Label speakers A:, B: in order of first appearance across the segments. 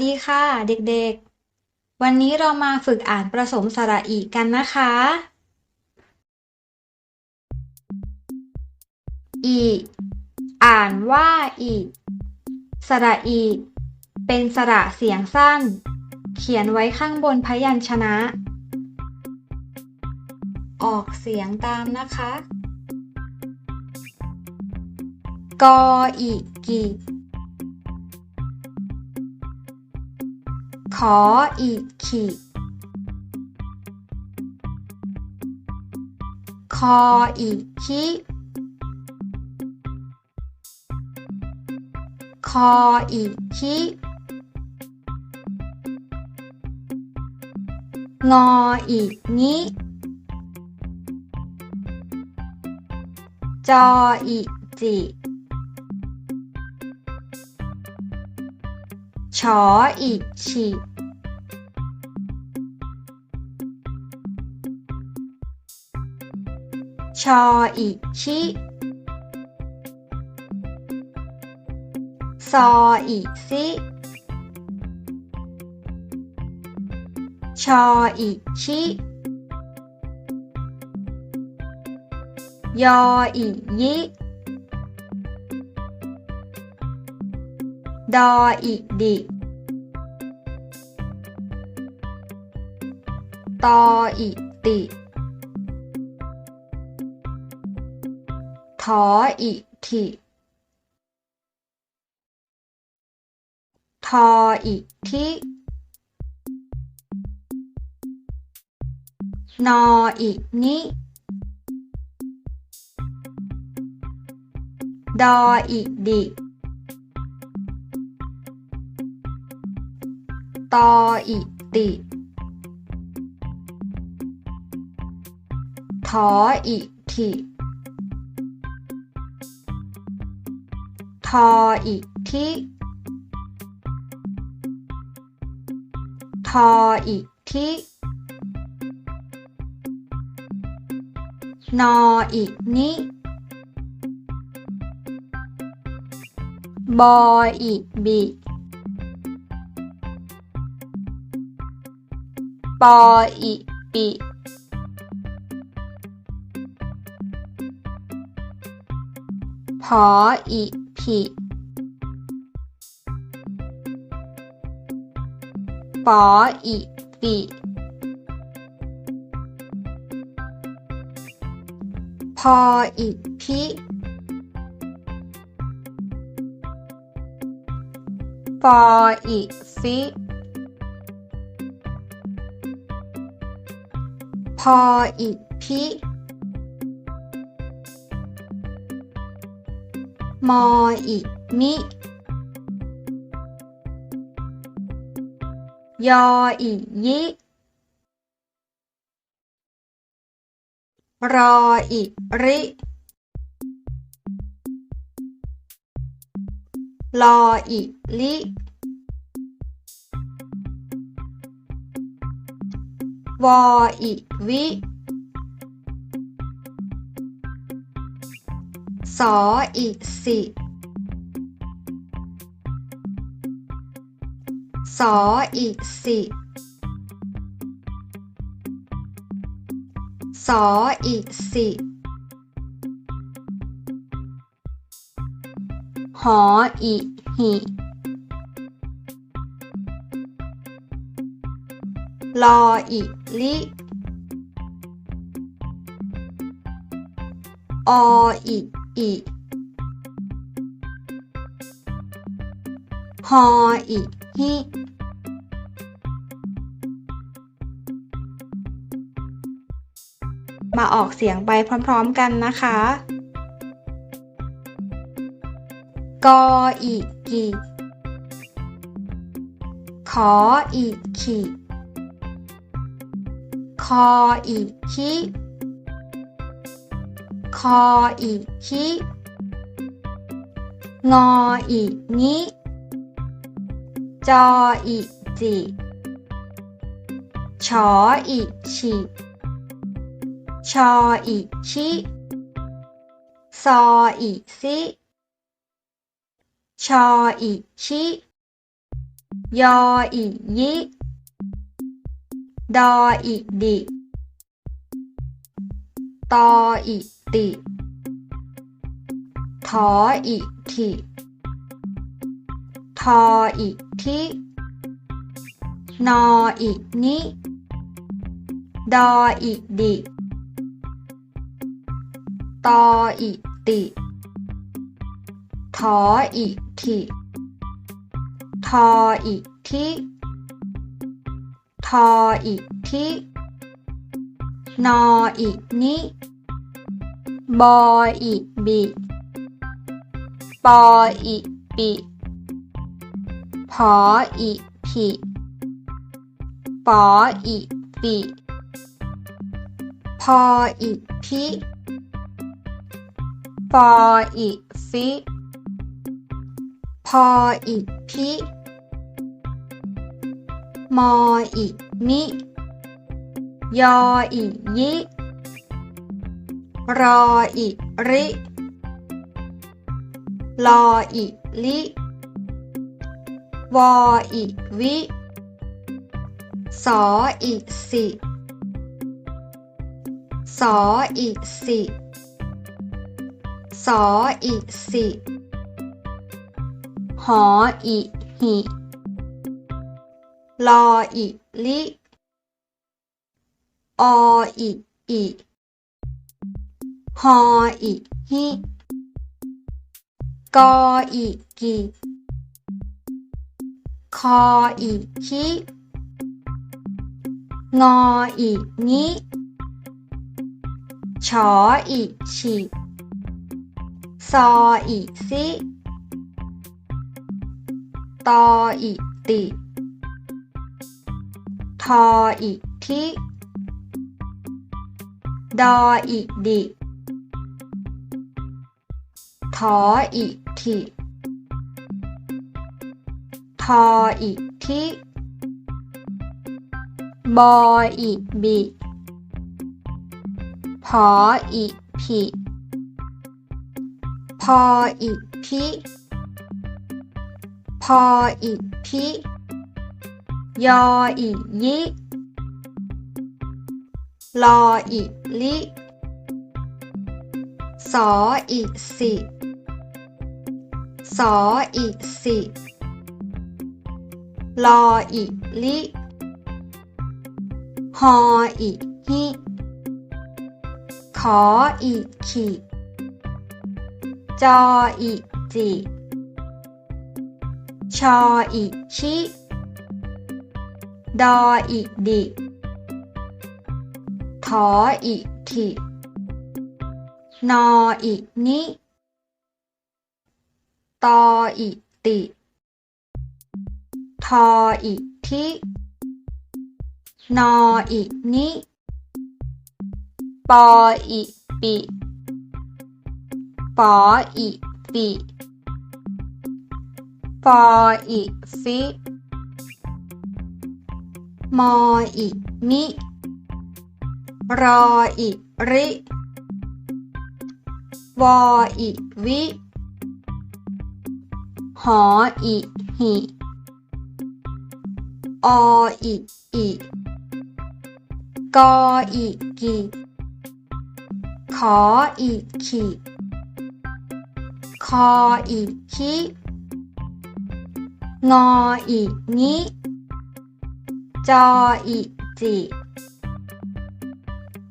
A: วัสดีค่ะเด็กๆ วันนี้เรามาฝึกอ่านผสมสระอิกันนะคะอิอ่านว่าอิสระอิเป็นสระเสียงสั้น เขียนไว้ข้างบนพยัญชนะ ออกเสียงตามนะคะ กออิกิ ขออีกขีคออีกขีคออีกขีงออีกงี้จออีกจิชออีกฉี ชออีชิ ซออีซิชออีชิ ยออีกยิ ดออีดิ ตออีติ ถออีกถิทออีกทิ นออีกนิ ดออีดิ ตออิติถออิถิ ทออิทิทออิทินออินิบออิบิปออิปิผออิ ผิปออิปิพออิพิปออิฟิ มออิมิ ยออิยิ รออิริ ลออิลิ วออิวิ สออิสิสออิสิสออิสิหออิหิลออิลิออิ อิฮออิฮิมาออกเสียงไปพร้อมๆกันนะคะ กออีกิขออีขีคออีคิ คออีคิงออีงิจออีจิชออีชิชออีชิซออีซิชออีชิยออิยิดออิดิตออิ ติถออิถิทออิทิ นออินิ ดออิดิ ตออิติถออิถิทออิทิ ทออิทิ นออินิ บออิบิปออิปิผออิผิปออิปิพออิพิปออิฟิพออิพิมออิมิยออิยิ รออิริลออิลิวออิวิสออิสิสออิสิสออิสิหออิหิลออิลิออิอิ ฮออิฮิกออิกิคออิคิงออิงิชออิชิซออิซิตออิติทออิทิดออิดิ ถออิถิทออิทิบออิบิผออิผิพออิพิพออิพิยออิยิลออิลิสออิสิ สออิสิลออิลิฮออิฮิขออิขิจออิจิชออิชิดออิดิถออิถินออินิ ตออิติ ทออิทิ นออินิ ปออิปิ ปออิปิปออิฟิ มออิมิ รออิริ วออิวิ หออิหิออิอิกออิกิขออิขิคออิคิงออิงิจออิจิ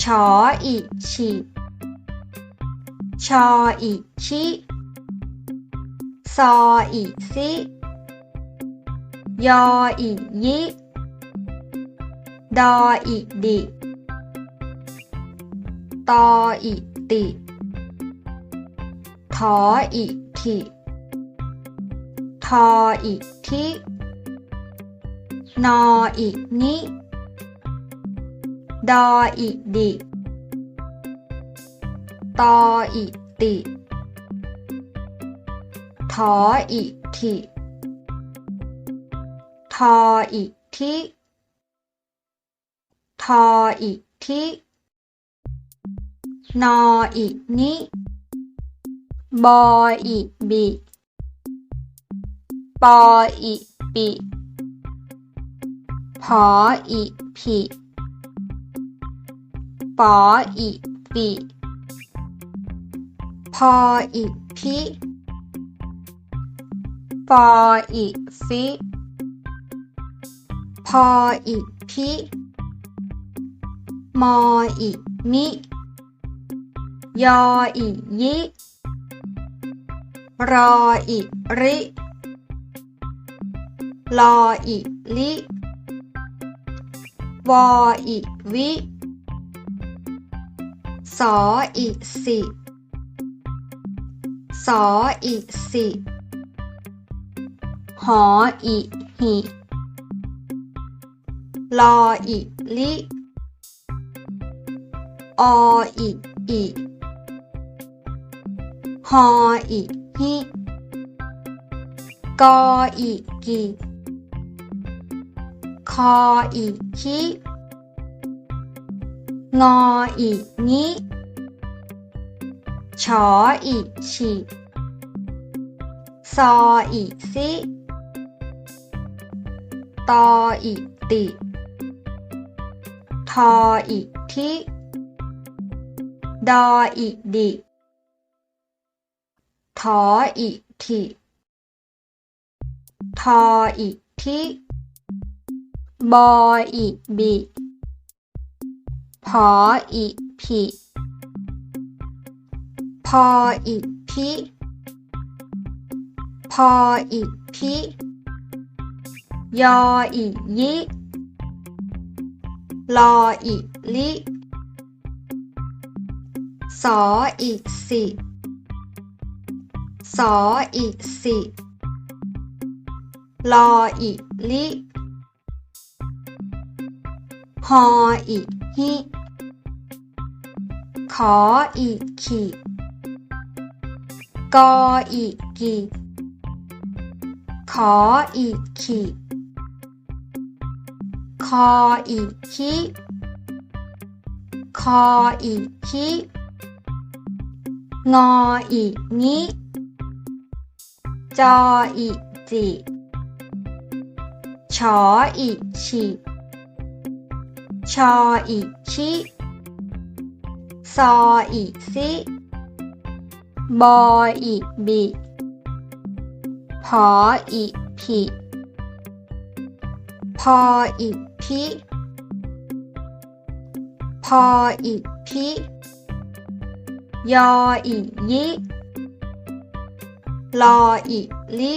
A: ชออิชิชออิชิ ซออิซิยออิยิ ดออิดิ ตออิติถออิถิทออิทินออินิ ดออิดิ ตออิติ ถออิถิทออิทิทออิทินออินิบออิบิปออิปิพออีผิปออีปิพออีพิ ปออีฟิพออีพิมออีมิ ยออียิ รออีริ ลออีลิ วออีวิ สออีสิ สออีสิ หออีหิลออีลิออีอิฮออีฮิกออีกิคออีคิงออีงิชออีชิซออีซิ ตออีติ ทออีทิ ดออีดิถออีถิ ทออีทิ บออีบิ พออีผิพออีพิ พออีพิ ยออียิลออีลิสออีสิสออีสิลออีลิฮออีฮิขออีขิกออีกิขออีขิ คออีคิคออีคิงออีงิจออีจิชออีฉิชออีชิซออีซิบออีบิพออีผิ พออีพิ พออีพิ ยออียิ ลออีลิ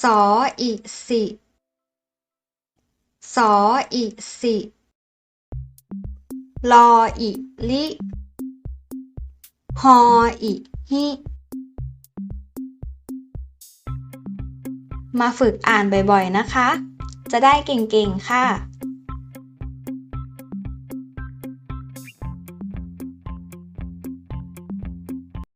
A: สออีสิ สออีสิ ลออีลิ ฮออีฮิ มาฝึกอ่านบ่อยๆนะคะ จะได้เก่งๆ ค่ะ